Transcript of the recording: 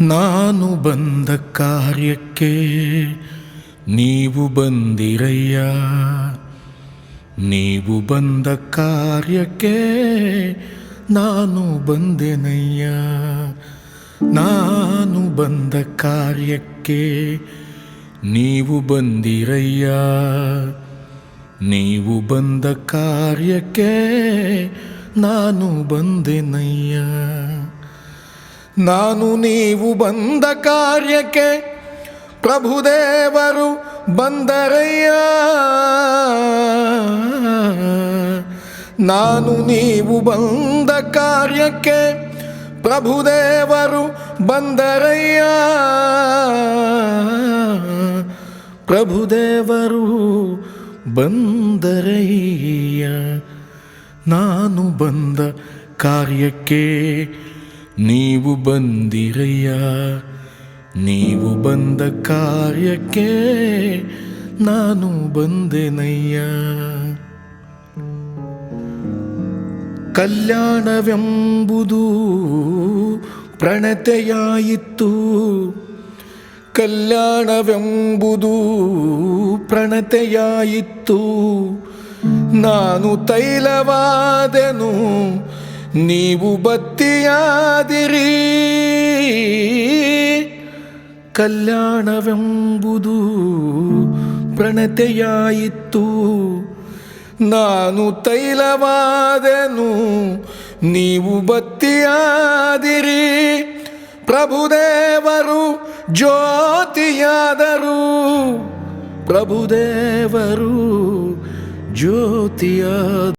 ನಾನು ಬಂದ ಕಾರ್ಯಕ್ಕೆ ನೀವು ಬಂದಿರಯ್ಯ. ನೀವು ಬಂದ ಕಾರ್ಯಕ್ಕೆ ನಾನು ಬಂದೆನಯ್ಯ. ನಾನು ಬಂದ ಕಾರ್ಯಕ್ಕೆ ನೀವು ಬಂದಿರಯ್ಯ. ನೀವು ಬಂದ ಕಾರ್ಯಕ್ಕೆ ನಾನು ಬಂದೆನಯ್ಯ. ನಾನು ನೀವು ಬಂದ ಕಾರ್ಯಕ್ಕೆ ಪ್ರಭುದೇವರು ಬಂದರಯ್ಯ. ನಾನು ನೀವು ಬಂದ ಕಾರ್ಯಕ್ಕೆ ಪ್ರಭುದೇವರು ಬಂದರಯ್ಯ. ಪ್ರಭುದೇವರು ಬಂದರಯ್ಯ. ನಾನು ಬಂದ ಕಾರ್ಯಕ್ಕೆ ನೀವು ಬಂದಿರಯ್ಯ ನೀವು ಬಂದ ಕಾರ್ಯಕ್ಕೆ ನಾನು ಬಂದೆನಯ್ಯ. ಕಲ್ಯಾಣವೆಂಬುದು ಪ್ರಣತೆಯಾಯಿತು. ಕಲ್ಯಾಣವೆಂಬುದು ಪ್ರಣತೆಯಾಯಿತ್ತು ನಾನು ತೈಲವಾದೆನು ನೀವು ಬತ್ತಿಯಾದಿರಿ. ಕಲ್ಯಾಣವೆಂಬುದು ಪ್ರಣತೆಯಾಯಿತು. ನಾನು ತೈಲವಾದೆನು ನೀವು ಬತ್ತಿಯಾದಿರಿ. ಪ್ರಭುದೇವರು ಜ್ಯೋತಿಯಾದರು. ಪ್ರಭುದೇವರು ಜ್ಯೋತಿಯಾದ